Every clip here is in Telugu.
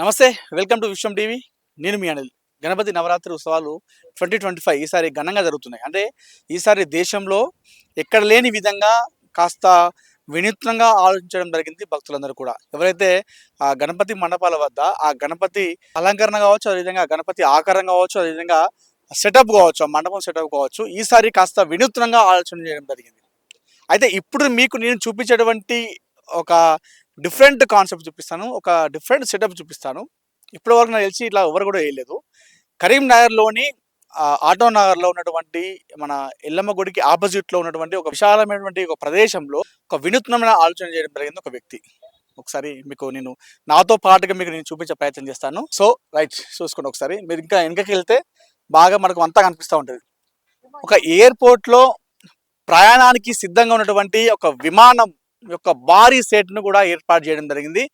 నమస్తే వెల్కమ్ టు విశ్వం టీవీ. నేను మీ అనిల్. గణపతి నవరాత్రి ఉత్సవాలు ట్వంటీ ట్వంటీ ఫైవ్ ఈసారి ఘనంగా జరుగుతున్నాయి. అంటే ఈసారి దేశంలో ఎక్కడ లేని విధంగా కాస్త వినూత్నంగా ఆలోచించడం జరిగింది భక్తులందరూ కూడా. ఎవరైతే ఆ గణపతి మండపాల వద్ద ఆ గణపతి అలంకరణ కావచ్చు అదేవిధంగా గణపతి ఆకారం కావచ్చు అదేవిధంగా సెటప్ కావచ్చు ఆ మండపం సెటప్ కావచ్చు ఈసారి కాస్త వినూత్నంగా ఆలోచన చేయడం జరిగింది. అయితే ఇప్పుడు మీకు నేను చూపించేటువంటి ఒక డిఫరెంట్ కాన్సెప్ట్ చూపిస్తాను ఒక డిఫరెంట్ సెటప్ చూపిస్తాను. ఇప్పటి వరకు నాకు తెలిసి ఇట్లా ఎవరు కూడా వేయలేదు. కరీంనగర్లోని ఆటో నగర్లో ఉన్నటువంటి మన ఎల్లమ్మ గుడికి ఆపోజిట్లో ఉన్నటువంటి ఒక విశాలమైనటువంటి ఒక ప్రదేశంలో ఒక వినూత్నమైన ఆలోచన చేయడం జరిగింది ఒక వ్యక్తి. ఒకసారి మీకు నేను నాతో పాటుగా మీకు నేను చూపించే ప్రయత్నం చేస్తాను. సో రైట్ చూసుకోండి ఒకసారి. మీరు ఇంకా వెనకకి వెళ్తే బాగా మనకు అంతా కనిపిస్తూ ఉంటుంది. ఒక ఎయిర్పోర్ట్లో ప్రయాణానికి సిద్ధంగా ఉన్నటువంటి ఒక విమానం యొక్క భారీ సెట్ను కూడా ఏర్పాటు చేయడం జరిగింది.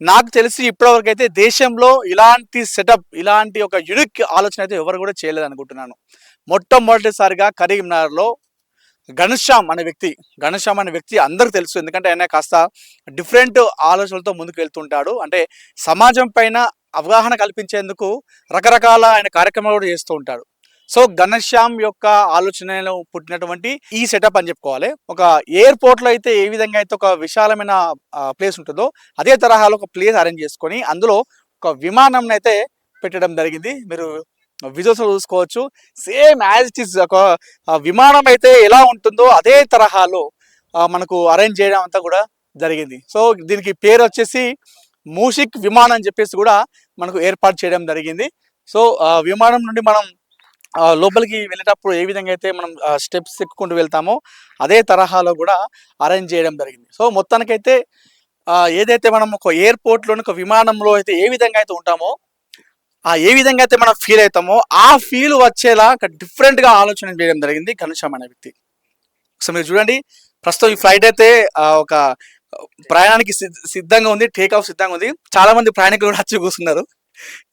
నాకు తెలిసి ఇప్పటివరకు అయితే దేశంలో ఇలాంటి సెటప్ ఇలాంటి ఒక యునిక్ ఆలోచన అయితే ఎవరు కూడా చేయలేదు అనుకుంటున్నాను. మొట్టమొదటిసారిగా కరీంనగర్లో ఘనశ్యామ్ అనే వ్యక్తి ఘనశ్యామ్ అనే వ్యక్తి అందరికి తెలుసు. ఎందుకంటే ఆయన కాస్త డిఫరెంట్ ఆలోచనలతో ముందుకు వెళ్తుంటాడు. అంటే సమాజం పైన అవగాహన కల్పించేందుకు రకరకాల ఆయన కార్యక్రమాలు కూడా చేస్తూ ఉంటాడు. సో ఘనశ్యామ్ యొక్క ఆలోచనలో పుట్టినటువంటి ఈ సెటప్ అని చెప్పుకోవాలి. ఒక ఎయిర్పోర్ట్లో అయితే ఏ విధంగా అయితే ఒక విశాలమైన ప్లేస్ ఉంటుందో అదే తరహాలో ఒక ప్లేస్ అరేంజ్ చేసుకొని అందులో ఒక విమానం అయితే పెట్టడం జరిగింది. మీరు విజువల్స్ చూసుకోవచ్చు. సేమ్ యాజ్ ఇట్ ఇస్ ఒక విమానం అయితే ఎలా ఉంటుందో అదే తరహాలో మనకు అరేంజ్ చేయడం అంతా కూడా జరిగింది. సో దీనికి పేరు వచ్చేసి మూషిక్ విమానం అని చెప్పేసి కూడా మనకు ఏర్పాటు చేయడం జరిగింది. సో విమానం నుండి మనం లోపలికి వెళ్ళేటప్పుడు ఏ విధంగా అయితే మనం స్టెప్స్ ఎక్కుకుంటూ వెళ్తామో అదే తరహాలో కూడా అరేంజ్ చేయడం జరిగింది. సో మొత్తానికైతే ఏదైతే మనం ఒక ఎయిర్పోర్ట్లోని ఒక విమానంలో అయితే ఏ విధంగా అయితే ఉంటామో ఆ ఏ విధంగా అయితే మనం ఫీల్ అవుతామో ఆ ఫీల్ వచ్చేలా ఒక ఆలోచన చేయడం జరిగింది ఘనశ్యామ్ అనే వ్యక్తి. సో మీరు చూడండి ప్రస్తుతం ఈ ఫ్లైట్ అయితే ఒక ప్రయాణానికి సిద్ధ- సిద్ధంగా ఉంది టేక్ ఆఫ్ సిద్ధంగా ఉంది. చాలా మంది ప్రయాణికులు కూడా వచ్చి కూర్చున్నారు.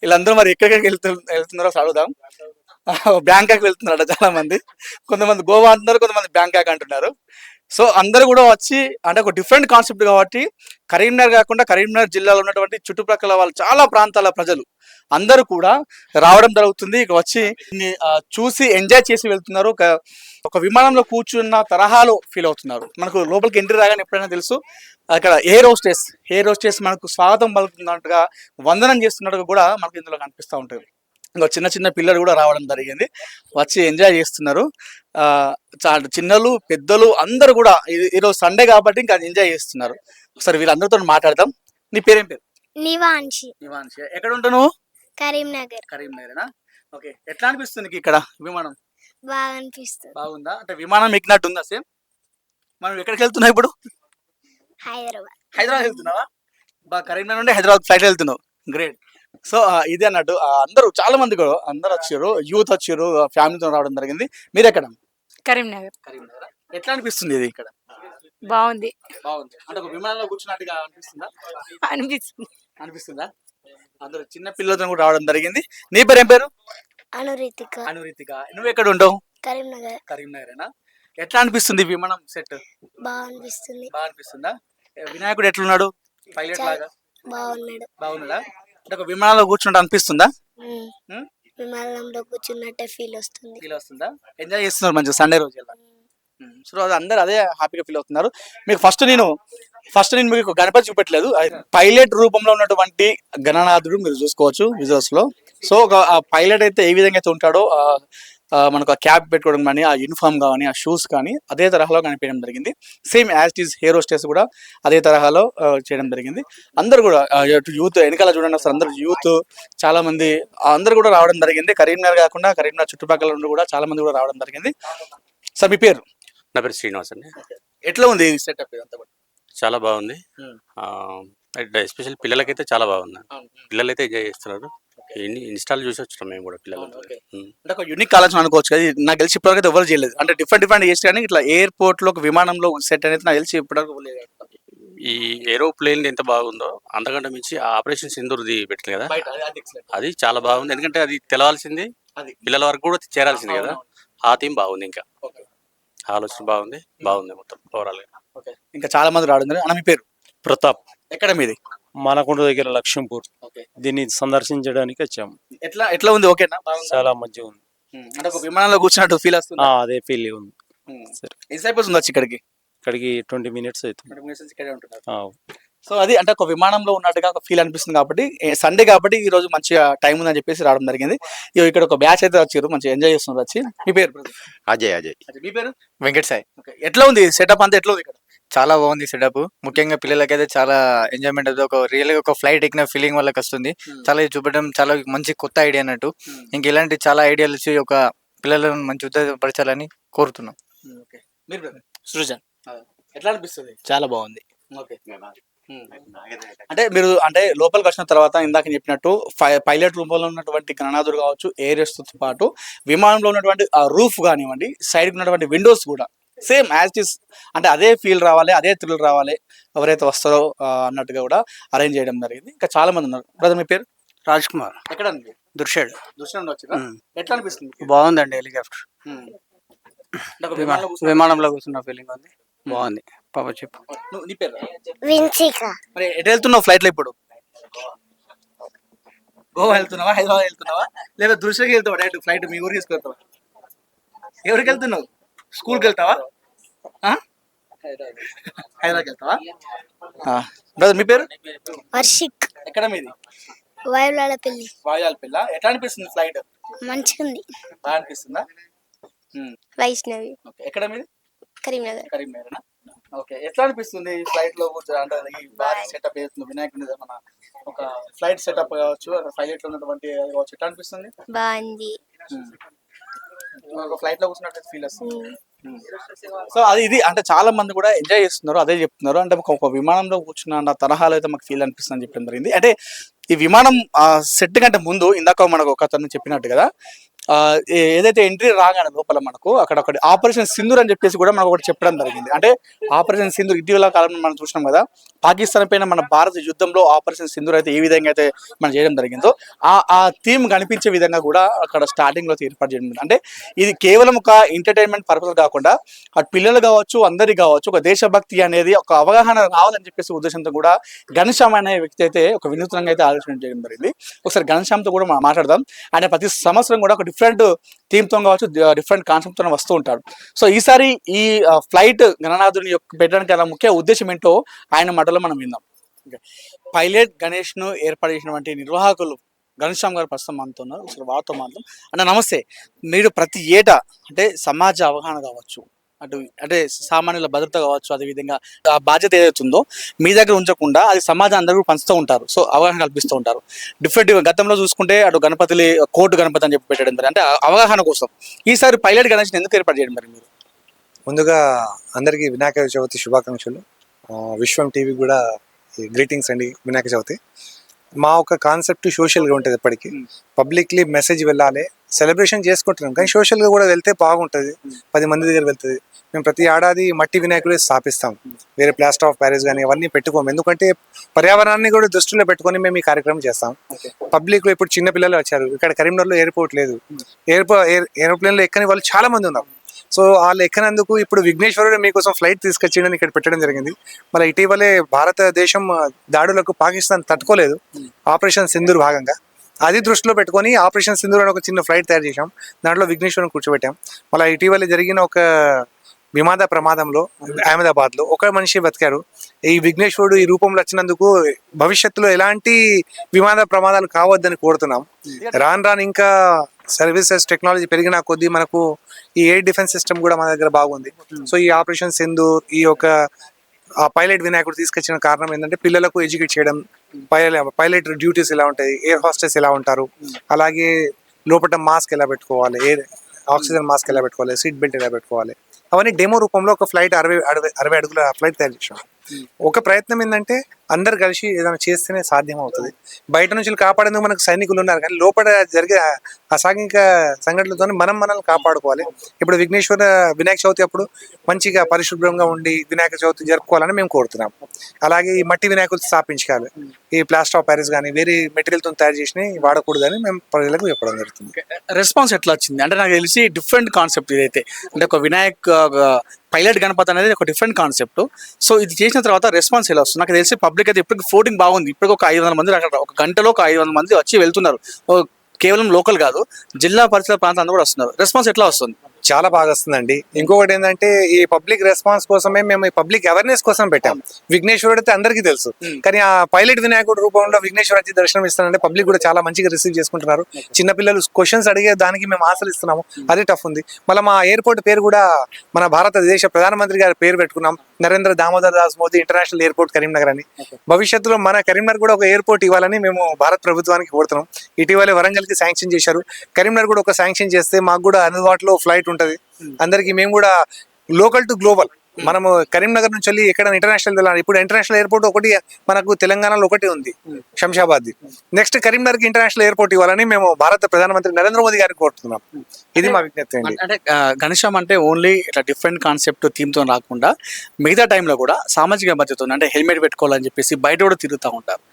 వీళ్ళందరూ మరి ఎక్కడికి వెళ్తు వెళ్తున్నారో ఒకసారి అడుగుదాం. బ్యాంకాక్ వెళ్తున్నారట చాలా మంది కొంతమంది గోవా అంటున్నారు కొంతమంది బ్యాంకాక్ అంటున్నారు. సో అందరూ కూడా వచ్చి అంటే ఒక డిఫరెంట్ కాన్సెప్ట్ కాబట్టి కరీంనగర్ కాకుండా కరీంనగర్ జిల్లాలో ఉన్నటువంటి చుట్టుప్రక్కల వాళ్ళు చాలా ప్రాంతాల ప్రజలు. అందరూ కూడా రావడం జరుగుతుంది. ఇక వచ్చి చూసి ఎంజాయ్ చేసి వెళ్తున్నారు. ఒక ఒక విమానంలో కూర్చున్న తరహాలో ఫీల్ అవుతున్నారు. మనకు లోపలికి ఎంట్రీ రాగానే ఎప్పుడైనా తెలుసు అక్కడ ఎయిర్ హోస్టెస్. ఎయిర్ హోస్టెస్ మనకు స్వాగతం పలుకుతున్నట్టుగా వందనం చేస్తున్నట్టుగా కూడా మనకు ఇందులో కనిపిస్తూ ఉంటుంది. ఇంకా చిన్న చిన్న పిల్లలు కూడా రావడం జరిగింది. వచ్చి ఎంజాయ్ చేస్తున్నారు. చిన్నలు పెద్దలు అందరూ కూడా ఈ- ఈరోజు సండే కాబట్టి ఇంకా ఎంజాయ్ చేస్తున్నారు. ఒకసారి వీళ్ళందరితో మాట్లాడదాం. నీ పేరేం పేరు? నివాంశి నివాన్షి. ఎక్కడ ఉంటావు నువ్వు? కరీంనగర్. కరీంనగరేనా? ఓకే. ఎట్లా అనిపిస్తుంది నీకు ఇక్కడ విమానం? బాగా అనిపిస్తుంది బాగుందా? అంటే విమానం ఎక్కినట్టు ఉందా సేమ్? మనం ఎక్కడికి వెళ్తున్నావు ఇప్పుడు? హైదరాబాద్. హైదరాబాద్ వెళ్తున్నావా? బా కరీంనగర్ నుండి హైదరాబాద్ ఫ్లైట్ వెళ్తున్నావు. గ్రేట్. సో ఇది అన్నట్టు అందరూ చాలా మంది కూడా అందరు వచ్చారు యూత్ వచ్చారు ఫ్యామిలీతో రావడం జరిగింది. మీరు ఎక్కడ కరీంనగర్. కరీంనగర్? ఎట్లా అనిపిస్తుంది ఇది ఇక్కడ? బాగుంది. బాగుంది. అంటే ఒక విమానంలో కూర్చున్నట్టుగా అనిపిస్తుందా? అనిపిస్తుంది. అనిపిస్తుందా? అందరూ చిన్న పిల్లలతో కూడా రావడం జరిగింది. నీ పేరు ఏం పేరు? అనురితిక. అనురీతిక. నువ్వు ఎక్కడ ఉండవు కరీంనగర్. కరీంనగరేనా? ఎట్లా అనిపిస్తుంది విమానం సెట్? బాగా అనిపిస్తుంది. బాగా అనిపిస్తుందా? వినాయకుడు ఎట్లున్నాడు? పైలట్ లాగా? బాగున్నాడు. బాగున్నాడా? అంటే ఒక విమానంలో కూర్చుంటే అనిపిస్తుందా? విమానంలో కూర్చున్నట్టే ఫీల్ వస్తుంది. ఫీల్ వస్తుందా? ఎంజాయ్ చేస్తున్నారు మంచిగా సండే రోజు ఇలా సో అది అందరు అదే హ్యాపీగా ఫీల్ అవుతున్నారు. మీకు ఫస్ట్ నేను ఫస్ట్ నేను మీకు గణపతి చూపెట్టలేదు. పైలట్ రూపంలో ఉన్నటువంటి గణనాథుడు మీరు చూసుకోవచ్చు విజువల్స్లో. సో ఒక పైలట్ అయితే ఏ విధంగా అయితే ఉంటాడో మనకు ఆ క్యాప్ పెట్టుకోవడం కానీ ఆ యూనిఫామ్ కానీ ఆ షూస్ కానీ అదే తరహాలో కనిపించడం జరిగింది. Same as is hero stays కూడా అదే తరహాలో చేయడం జరిగింది. అందరు కూడా యూత్ వెనకాల చూడండి అసలు అందరు యూత్ చాలా మంది అందరు కూడా రావడం జరిగింది. కరీంనగర్ కాకుండా కరీంనగర్ చుట్టుపక్కల నుండి కూడా చాలా మంది కూడా రావడం జరిగింది. సార్ మీ పేరు? నా పేరు శ్రీనివాస్ అండి. ఎట్లా ఉంది సెటప్ ఇదంతా కూడా? చాలా బాగుంది. Hmm. ఎస్పెషల్ పిల్లలకైతే చాలా బాగుంది. అవును. పిల్లలు అయితే ఎంజాయ్ చేస్తున్నారు. ఇన్స్టాల్ చూసి వచ్చినాం మేము కూడా పిల్లలతో. Hmm. అంటే ఒక యూనిక్ ఆలోచన అనుకోవచ్చు కదా ఇది నాకు తెలిసి ఇప్పటివరకు ఎవరు చేయలేదు. అంటే డిఫరెంట్ డిఫరెంట్ చేసి కానీ ఇట్లా ఎయిర్పోర్ట్లో ఒక విమానంలో సెట్ అనేది నాకు తెలిసి ఇప్పటివరకు లేదు. ఈ ఏరోప్లేన్ ఎంత బాగుందో అంతకంటే మించి ఆపరేషన్ సింధూర్ది పెట్టింది కదా. అది- చాలా బాగుంది. ఎందుకంటే అది తెలవాల్సింది పిల్లల వరకు కూడా చేరాల్సింది కదా. ఆ థీమ్ బాగుంది ఇంకా. ఆలోచన బాగుంది బాగుంది మొత్తం ఓవరాల్ ఇంకా చాలా మంది రావడం. అన్న మీ పేరు? ప్రతాప్. ఎక్కడ మీది? మానకొండ దగ్గర లక్ష్మీపూర్. ఓకే. దీన్ని సందర్శించడానికి వచ్చాము ఎట్లా ఎట్లా ఉంది? ఓకేనా? చాలా మంచిగా ఉంది. అంటే ఒక విమానంలో కూర్చున్నట్టు ఫీల్ వస్తుంది? అదే ఫీల్ ఉంది. సరే. ఎంతసేపు వస్తుంది వచ్చి ఇక్కడికి? ఇక్కడికి ట్వంటీ మినిట్స్ అవుతుంది. సో అది అంటే ఒక విమానంలో ఉన్నట్టుగా ఒక ఫీల్ అనిపిస్తుంది కాబట్టి సండే కాబట్టి ఈ రోజు మంచిగా టైం ఉందని చెప్పేసి రావడం జరిగింది. ఇక్కడ ఒక బ్యాచ్ అయితే వచ్చారు మంచిగా ఎంజాయ్ చేస్తున్నారు వచ్చి. మీ పేరు? అజయ్ అజయ్. అదే, మీ పేరు? వెంకట్ సాయి. ఎట్లా ఉంది? సెటప్ అంతా ఎట్లా ఉంది ఇక్కడ? చాలా బాగుంది సెటప్ ముఖ్యంగా పిల్లలకైతే చాలా ఎంజాయ్మెంట్ అవుతుంది ఒక రియల్గా ఒక ఫ్లైట్ ఎక్కిన ఫీలింగ్ వాళ్ళకి వస్తుంది. చాలా ఇది చూపడం చాలా మంచి కొత్త ఐడియా అన్నట్టు. ఇంక ఇలాంటి చాలా ఐడియాలు ఇచ్చి ఒక పిల్లలను మంచి ఉత్తేజపరచాలని కోరుతున్నాం. ఓకే మీరు brother? సృజన్. ఎట్లా అనిపిస్తుంది? చాలా బాగుంది. ఓకే అంటే మీరు అంటే లోపలికి వచ్చిన తర్వాత ఇందాక చెప్పినట్టు పైలట్ రూపంలో ఉన్నటువంటి గణనాథుడు కావచ్చు ఏరియస్తో పాటు విమానంలో ఉన్నటువంటి ఆ రూఫ్ కానివ్వండి సైడ్ ఉన్నటువంటి విండోస్ కూడా సేమ్ యాజ్ ఇస్. అంటే అదే ఫీల్ రావాలి అదే థ్రిల్ రావాలి ఎవరైతే వస్తారో అన్నట్టుగా కూడా అరేంజ్ చేయడం జరిగింది. ఇంకా చాలా మంది ఉన్నారు. బ్రదర్ మీ పేరు? రాజ్ కుమార్. ఎక్కడ దుర్షేడ్. వచ్చిరా? ఎట్లా అనిపిస్తుంది? బాగుందండి హెలికాప్టర్. విమానంలో కూర్చున్న ఫీలింగ్ ఉంది. బాగుంది. పాప చెప్పు. నువ్వు- నీ పేరు? విన్సిక మరి ఎటు వెళ్తున్నావు ఫ్లైట్లో ఇప్పుడు? గోవా వెళ్తున్నావా? హైదరాబాద్ వెళ్తున్నావా? లేదా దృశ్యకి వెళ్తావా? డైరెక్ట్ ఫ్లైట్ మీ ఊరికి తీసుకెళ్తావా ఎవరికి వెళ్తున్నావు? స్కూల్కి వెళ్తావా? హైదరాబాద్ వెళ్తావా బ్రదర్ మీ పేరు? వర్షిక్ ఎక్కడ మీది? వాయులాల పెళ్ళి వాయువాల పిల్ల ఎట్లా అనిపిస్తుంది ఫ్లైట్? మంచిగుంది. బాగా అనిపిస్తుందా? వైష్ణవి. ఎక్కడ మీది? కరీంనగర్. కరీంనగర్ ఓకే. ఎట్లా అనిపిస్తుంది ఫ్లైట్లో అంటే ఈ భారీ సెటప్ ఏస్తుంది వినాయకుడి మన ఒక ఫ్లైట్ సెటప్ కావచ్చు ఫ్లైట్లో ఉన్నటువంటి కావచ్చు ఎట్లా అనిపిస్తుంది? బాగుంది. ఫ్లైట్లో కూర్చున్నట్టు ఫీల్ వస్తుంది. సో అది ఇది అంటే చాలా మంది కూడా ఎంజాయ్ చేస్తున్నారు అదే చెప్తున్నారు. అంటే ఒక- విమానంలో కూర్చున్న తరహాలో అయితే మాకు ఫీల్ అనిపిస్తుంది అని చెప్పడం జరిగింది. అంటే ఈ విమానం సెట్ కంటే ముందు ఇందాక మనకు ఒక అతను చెప్పినట్టు కదా ఆ, ఏదైతే ఎంట్రీ రాగానే లోపల మనకు అక్కడ ఒకటి ఆపరేషన్ సింధూర్ అని చెప్పేసి కూడా మనకు ఒకటి చెప్పడం జరిగింది. అంటే ఆపరేషన్ సింధూర్ ఇటీవల కాలంలో మనం చూసినాం కదా పాకిస్తాన్ పైన మన భారత యుద్ధంలో ఆపరేషన్ సింధూర్ అయితే ఏ విధంగా అయితే మనం చేయడం జరిగిందో ఆ ఆ థీమ్ కనిపించే విధంగా కూడా అక్కడ స్టార్టింగ్లో ఏర్పాటు చేయడం అంటే ఇది కేవలం ఒక ఎంటర్టైన్మెంట్ పర్పస్ కాకుండా అటు పిల్లలు కావచ్చు అందరికి కావచ్చు ఒక దేశభక్తి అనేది ఒక అవగాహన రావాలని చెప్పేసి ఉద్దేశంతో కూడా ఘనశ్యామ్ అనే వ్యక్తి అయితే ఒక వినూత్నంగా అయితే ఆలోచన చేయడం జరిగింది ఒకసారి ఘనశ్యామ్తో కూడా మనం మాట్లాడదాం. ఆయన ప్రతి సంవత్సరం కూడా ఒక డిఫరెంట్ థీమ్తో కావచ్చు డిఫరెంట్ కాన్సెప్ట్తో వస్తూ ఉంటాడు సో ఈసారి ఈ ఫ్లైట్ గణనాథుని యొక్క పెట్టడానికి గల ముఖ్య ఉద్దేశం ఏంటో ఆయన మాటలో మనం విందాం. పైలట్ గణేష్ను ఏర్పాటు చేసినటువంటి నిర్వాహకులు ఘనశ్యామ్ గారు ప్రస్తుతం మనతో ఉన్నారు. ఒకసారి వారితో మాత్రం అన్న నమస్తే. మీరు ప్రతి ఏటా అంటే సమాజ అవగాహన కావచ్చు. అటు అంటే సామాన్యుల భద్రత కావచ్చు అదేవిధంగా ఆ బాధ్యత ఏదైతుందో మీ దగ్గర ఉంచకుండా అది సమాజం అందరూ పంచుతూ ఉంటారు. సో అవగాహన కల్పిస్తూ ఉంటారు. డిఫరెంట్ గతంలో చూసుకుంటే అటు గణపతిని కోర్టు గణపతి అని చెప్పి పెట్టడం జరిగింది. అంటే అవగాహన కోసం. ఈసారి పైలట్ గణేష్ ఎందుకు ఏర్పాటు చేయడం మరి మీరు? ముందుగా అందరికీ వినాయక చవితి శుభాకాంక్షలు. విశ్వం టీవీ కూడా గ్రీటింగ్స్ అండి వినాయక చవితి. మా ఒక కాన్సెప్ట్ సోషల్గా ఉంటుంది ఎప్పటికీ. పబ్లిక్లీ మెసేజ్ వెళ్ళాలి సెలబ్రేషన్ చేసుకుంటున్నాం. కానీ సోషల్గా కూడా వెళ్తే బాగుంటుంది. పది మంది దగ్గర వెళ్తుంది. మేము ప్రతి ఏడాది మట్టి వినాయకుడే స్థాపిస్తాం. వేరే ప్లాస్టర్ ఆఫ్ ప్యారిస్ కానీ అవన్నీ పెట్టుకోము. ఎందుకంటే పర్యావరణాన్ని కూడా దృష్టిలో పెట్టుకొని మేము ఈ కార్యక్రమం చేస్తాం. పబ్లిక్లో ఇప్పుడు చిన్న పిల్లలు వచ్చారు. ఇక్కడ కరీంనగర్లో ఎయిర్పోర్ట్ లేదు. ఎయిర్పో ఏరోప్లేన్లో ఎక్కని వాళ్ళు చాలా మంది ఉన్నారు. సో వాళ్ళు ఎక్కనందుకు ఇప్పుడు విఘ్నేశ్వరుడు మీకోసం ఫ్లైట్ తీసుకొచ్చిండని ఇక్కడ పెట్టడం జరిగింది. మళ్ళీ ఇటీవలే భారతదేశం దాడులకు పాకిస్తాన్ తట్టుకోలేదు. ఆపరేషన్ సింధూర్ భాగంగా. అది దృష్టిలో పెట్టుకొని ఆపరేషన్ సింధూర్ అని ఒక చిన్న ఫ్లైట్ తయారు చేశాం. దాంట్లో విఘ్నేశ్వరుని కూర్చోబెట్టాం. మళ్ళీ ఇటీవల జరిగిన ఒక విమాన ప్రమాదంలో అహ్మదాబాద్లో ఒక మనిషి బతికారు ఈ విఘ్నేశ్వరుడు ఈ రూపంలో వచ్చినందుకు భవిష్యత్తులో ఎలాంటి విమాన ప్రమాదాలు కావద్దని కోరుతున్నాం. రాను రాను ఇంకా సర్వీసెస్ టెక్నాలజీ పెరిగిన కొద్దీ మనకు ఈ ఎయిర్ డిఫెన్స్ సిస్టమ్ కూడా మన దగ్గర బాగుంది. సో ఈ ఆపరేషన్ సింధూర్ ఈ యొక్క ఆ పైలట్ వినాయకుడు తీసుకొచ్చిన కారణం ఏంటంటే పిల్లలకు ఎడ్యుకేట్ చేయడం పైలట్ డ్యూటీస్ ఎలా ఉంటాయి ఎయిర్ హాస్టెస్ ఎలా ఉంటారు అలాగే లోపల మాస్క్ ఎలా పెట్టుకోవాలి ఎయిర్ ఆక్సిజన్ మాస్క్ ఎలా పెట్టుకోవాలి సీట్ బెల్ట్ ఎలా పెట్టుకోవాలి అవన్నీ డెమో రూపంలో ఒక ఫ్లైట్ అరవై అరవై అరవై అడుగుల ఫ్లైట్ తయారు చేసాం ఒక ప్రయత్నం ఏంటంటే అందరు కలిసి ఏదైనా చేస్తేనే సాధ్యం అవుతుంది బయట నుంచి కాపాడేందుకు మనకు సైనికులు ఉన్నారు కానీ లోపల జరిగే అసాంఘిక సంఘటనలతో మనం మనల్ని కాపాడుకోవాలి. ఇప్పుడు విఘ్నేశ్వర వినాయక చవితి అప్పుడు మంచిగా పరిశుభ్రంగా ఉండి వినాయక చవితి జరుపుకోవాలని మేము కోరుతున్నాం. అలాగే ఈ మట్టి వినాయకులు స్థాపించాలి ఈ ప్లాస్టర్ ఆఫ్ ప్యారిస్ కానీ వేరే మెటీరియల్తో తయారు చేసి వాడకూడదని మేము ప్రజలకు చెప్పడం జరుగుతుంది. రెస్పాన్స్ ఎట్లా వచ్చింది? అంటే నాకు తెలిసి డిఫరెంట్ కాన్సెప్ట్ ఇదైతే. అంటే ఒక వినాయక్ పైలట్ గణపతి అనేది ఒక డిఫరెంట్ కాన్సెప్ట్. సో ఇది చేసిన తర్వాత రెస్పాన్స్ ఎలా వస్తుంది? నాకు తెలిసి పబ్లిక్ అయితే ఇప్పటికి ఫోటింగ్ బాగుంది. ఇప్పటికి ఒక ఐదు వందల మంది అక్కడ ఒక గంటలో ఒక ఐదు వందల మంది వచ్చి వెళ్తున్నారు. కేవలం లోకల్ కాదు జిల్లా పరిసర ప్రాంతాలు కూడా వస్తున్నారు. రెస్పాన్స్ ఎట్లా వస్తుంది? చాలా బాగా వస్తుందండి. ఇంకొకటి ఏంటంటే ఈ పబ్లిక్ రెస్పాన్స్ కోసమే మేము ఈ పబ్లిక్ అవేర్నెస్ కోసం పెట్టాం. విఘ్నేశ్వరుడు అయితే అందరికీ తెలుసు. Hmm. కానీ ఆ పైలట్ వినాయకుడు రూపంలో విఘ్నేశ్వర వచ్చి దర్శనం ఇస్తానంటే పబ్లిక్ కూడా చాలా మంచిగా రిసీవ్ చేసుకుంటున్నారు. చిన్నపిల్లలు క్వశ్చన్స్ అడిగే దానికి మేము ఆశలు ఇస్తున్నాము. అదే టఫ్ ఉంది. మళ్ళీ మా ఎయిర్పోర్ట్ పేరు కూడా మన భారతదేశ ప్రధానమంత్రి గారి పేరు పెట్టుకున్నాం. నరేంద్ర దామోదర్ దాస్ మోదీ ఇంటర్నేషనల్ ఎయిర్పోర్ట్ కరీంనగర్ అని భవిష్యత్తులో మన కరీంనగర్ కూడా ఒక ఎయిర్పోర్ట్ ఇవ్వాలని మేము భారత ప్రభుత్వానికి కోరుతున్నాం. ఇటీవలే వరంగల్కి శాంక్షన్ చేశారు. కరీంనగర్ కూడా ఒక శాంక్షన్ చేస్తే మాకు కూడా అందుబాటులో ఫ్లైట్ ఉంటది. అందరికి మేము కూడా లోకల్ టు గ్లోబల్. మనము కరీంనగర్ నుంచి వెళ్ళి ఎక్కడ ఇంటర్నేషనల్ వెళ్ళాలి ఇప్పుడు ఇంటర్నేషనల్ ఎయిర్పోర్ట్ ఒకటి మనకు తెలంగాణలో ఒకటి ఉంది శంషాబాద్ నెక్స్ట్ కరీంనగర్కి ఇంటర్నేషనల్ ఎయిర్పోర్ట్ ఇవ్వాలని మేము భారత ప్రధానమంత్రి నరేంద్ర మోదీ గారికి కోరుతున్నాం. ఇది మా విజ్ఞప్తి అండి. అంటే గణేశం అంటే ఓన్లీ ఇట్లా డిఫరెంట్ కాన్సెప్ట్ థీమ్తో రాకుండా మిగతా టైంలో కూడా సామాజిక ఉంది అంటే హెల్మెట్ పెట్టుకోవాలని చెప్పేసి బయట కూడా తిరుగుతూ ఉంటారు.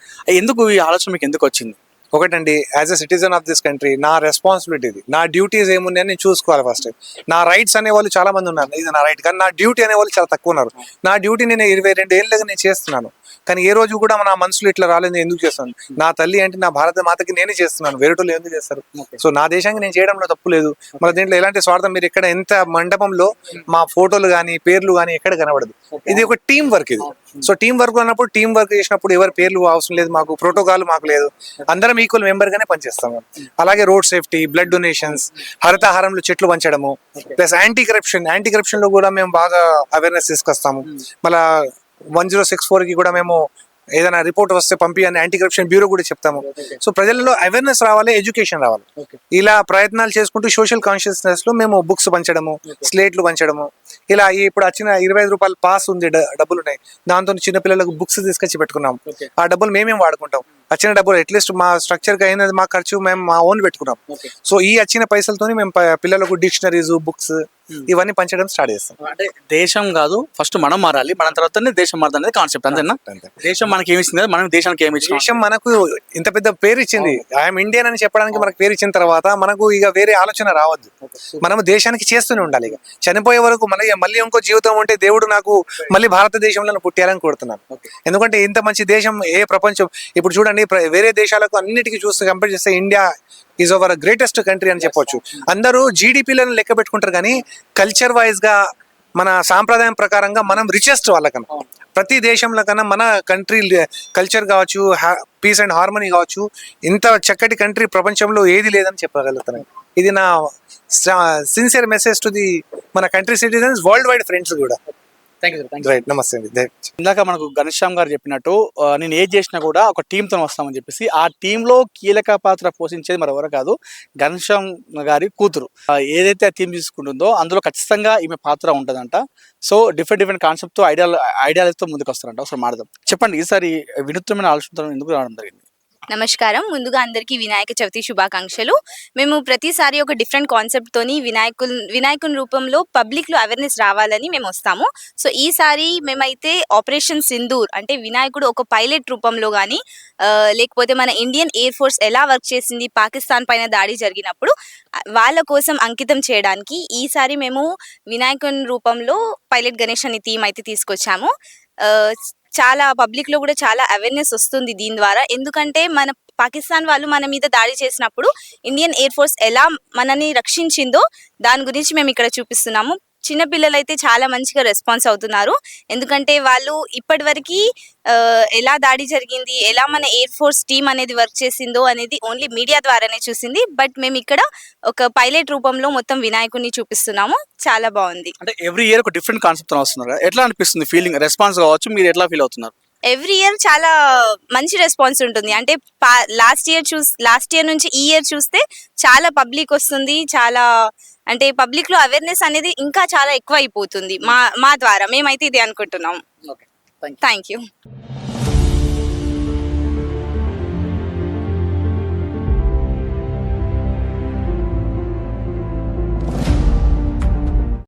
ఎందుకు ఈ ఆలోచన మీకు ఎందుకు వచ్చింది? ఒకటండి as a citizen of this country నా రెస్పాన్సిబిలిటీ నా డ్యూటీస్ ఏమున్నాయని నేను చూసుకోవాలి ఫస్ట్ నా రైట్స్ అనే వాళ్ళు చాలా మంది ఉన్నారు. ఇది నా రైట్ కానీ నా డ్యూటీ అనే వాళ్ళు చాలా తక్కువ ఉన్నారు. నా డ్యూటీ నేను ఇరవై రెండు ఏళ్ళగా నేను చేస్తున్నాను. కానీ ఏ రోజు కూడా నా మనసులో ఇట్లా రాలేదు ఎందుకు చేస్తాను? నా తల్లి అంటే నా భారత మాతకి నేనే చేస్తున్నాను వేరేటోళ్ళు ఎందుకు చేస్తారు? సో నా దేశానికి నేను చేయడంలో తప్పు లేదు. మన దీంట్లో ఎలాంటి స్వార్థం మీరు ఎక్కడ ఎంత మండపంలో మా ఫోటోలు కానీ పేర్లు కానీ ఎక్కడ కనబడదు. ఇది ఒక టీం వర్క్ ఇది. సో టీం వర్క్ అన్నప్పుడు టీం వర్క్ చేసినప్పుడు ఎవరి పేర్లు అవసరం లేదు మాకు ప్రోటోకాల్ మాకు లేదు. అందరం ఈక్వల్ మెంబర్ గానే పనిచేస్తాం అలాగే రోడ్ సేఫ్టీ బ్లడ్ డొనేషన్స్ హరితహారంలో చెట్లు పంచడము ప్లస్ యాంటీ కరప్షన్ యాంటీ కరప్షన్లో కూడా మేము బాగా అవేర్నెస్ తీసుకొస్తాము. మళ్ళా వన్ జీరో సిక్స్ ఫోర్కి కూడా మేము ఏదైనా రిపోర్ట్ వస్తే పంపి అని యాంటీ కరప్షన్ బ్యూరో కూడా చెప్తాము. సో ప్రజలలో అవేర్నెస్ రావాలి ఎడ్యుకేషన్ రావాలి. ఇలా ప్రయత్నాలు చేసుకుంటూ సోషల్ కాన్షియస్నెస్లో మేము బుక్స్ పంచడము స్లేట్లు పంచడము. ఇలా ఇప్పుడు వచ్చిన ఇరవై ఐదు రూపాయల పాస్ ఉంది డబ్బులు ఉన్నాయి దాంతో చిన్నపిల్లలకు బుక్స్ తీసుకొచ్చి పెట్టుకున్నాం. ఆ డబ్బులు మేమేం వాడుకుంటాం. వచ్చిన డబ్బులు అట్లీస్ట్ మా స్ట్రక్చర్కి అయినది మా ఖర్చు మేము మా ఓన్ పెట్టుకున్నాం. సో ఈ వచ్చిన పైసలతోని మేము పిల్లలకు డిక్షనరీస్ బుక్స్ ఇవన్నీ పంచడం స్టార్ట్ చేస్తాం. అంటే దేశం కాదు ఫస్ట్ మనం మారాలి మన తర్వాతనే దేశం మారదు అనేది కాన్సెప్ట్ అంతేనా? అంతే. దేశం మనకి ఏమి కదా మనం దేశానికి ఏమి ఇచ్చినాం దేశం మనకు ఇంత పెద్ద పేరు ఇచ్చింది. ఐఎమ్ ఇండియన్ అని చెప్పడానికి మనకు పేరు ఇచ్చిన తర్వాత మనకు ఇక వేరే ఆలోచన రావద్దు. మనము దేశానికి చేస్తూనే ఉండాలి ఇక. చనిపోయే వరకు మళ్ళీ మళ్ళీ ఇంకో జీవితం ఉంటే దేవుడు నాకు మళ్ళీ భారతదేశంలో పుట్టాలని కోరుతున్నాను. ఎందుకంటే ఇంత మంచి దేశం ఏ ప్రపంచం ఇప్పుడు చూడండి వేరే దేశాలకు అన్నిటికీ చూస్తే కంపేర్ చేస్తే India is over greatest country అని చెప్పొచ్చు. అందరూ జీడిపిలను లెక్క పెట్టుకుంటారు కానీ కల్చర్ వైజ్గా మన సాంప్రదాయం ప్రకారంగా మనం రిచెస్ట్ వాళ్ళకన్నా. ప్రతి దేశంలో కన్నా మన కంట్రీ కల్చర్ కావచ్చు పీస్ అండ్ హార్మనీ కావచ్చు ఇంత చక్కటి కంట్రీ ప్రపంచంలో ఏది లేదని చెప్పగలుగుతున్నాను ఇది నా సిన్సియర్ మెసేజ్ టు ది మన country citizens world wide friends కూడా. థ్యాంక్ యూ రైట్ నమస్తే అండి ఇందాక మనకు ఘనశ్యామ్ గారు చెప్పినట్టు నేను ఏది చేసినా కూడా ఒక టీంతో వస్తామని చెప్పేసి ఆ టీంలో కీలక పాత్ర పోషించేది మరెవరు కాదు ఘనశ్యామ్ గారి కూతురు. ఆ, ఏదైతే ఆ టీం తీసుకుంటుందో అందులో ఖచ్చితంగా ఈమె పాత్ర ఉంటుందంట. So different different concept idea ఐడియాలతో ముందుకు వస్తారంట ఒకసారి మాడదాం చెప్పండి ఈసారి వినూత్నమైన ఆలోచనతో ఎందుకు రావడం జరిగింది? నమస్కారం. ముందుగా అందరికీ వినాయక చవితి శుభాకాంక్షలు. మేము ప్రతిసారి ఒక డిఫరెంట్ కాన్సెప్ట్ తోని వినాయకుల్ వినాయకుని రూపంలో పబ్లిక్లో అవేర్నెస్ రావాలని మేము వస్తాము. సో ఈసారి మేమైతే ఆపరేషన్ సింధూర్ అంటే వినాయకుడు ఒక పైలట్ రూపంలో కానీ లేకపోతే మన ఇండియన్ ఎయిర్ ఫోర్స్ ఎలా వర్క్ చేసింది పాకిస్తాన్ పైన దాడి జరిగినప్పుడు వాళ్ళ కోసం అంకితం చేయడానికి ఈసారి మేము వినాయకుని రూపంలో పైలట్ గణేష్ అనే థీమ్ అయితే తీసుకొచ్చాము. చాలా పబ్లిక్లో కూడా చాలా అవేర్నెస్ వస్తుంది దీని ద్వారా. ఎందుకంటే మన పాకిస్తాన్ వాళ్ళు మన మీద దాడి చేసినప్పుడు ఇండియన్ ఎయిర్ ఫోర్స్ ఎలా మనని రక్షించిందో దాని గురించి మేము ఇక్కడ చూపిస్తున్నాము. చిన్నపిల్లలు అయితే చాలా మంచిగా రెస్పాన్స్ అవుతున్నారు. ఎందుకంటే వాళ్ళు ఇప్పటివరకు ఎలా దాడి జరిగింది ఎలా మన ఎయిర్ ఫోర్స్ టీమ్ అనేది వర్క్ చేసిందో అనేది ఓన్లీ మీడియా ద్వారానే చూసింది. బట్ మేము ఇక్కడ ఒక పైలట్ రూపంలో మొత్తం వినాయకుడిని చూపిస్తున్నాము. చాలా బాగుంది. అంటే ఎవ్రీ ఇయర్ ఒక డిఫరెంట్ కాన్సెప్ట్ వస్తున్నారు ఎట్లా అనిపిస్తుంది ఫీలింగ్ రెస్పాన్స్ కావచ్చు మీరు ఎట్లా ఫీల్ అవుతున్నారు? ఎవ్రీ ఇయర్ చాలా మంచి రెస్పాన్స్ ఉంటుంది. అంటే లాస్ట్ ఇయర్ చూస్ లాస్ట్ ఇయర్ నుంచి ఈ ఇయర్ చూస్తే చాలా పబ్లిక్ వస్తుంది. చాలా అంటే పబ్లిక్లో అవేర్నెస్ అనేది ఇంకా చాలా ఎక్కువ అయిపోతుంది మా మా ద్వారా. మేమైతే ఇది అనుకుంటున్నాం. Thank you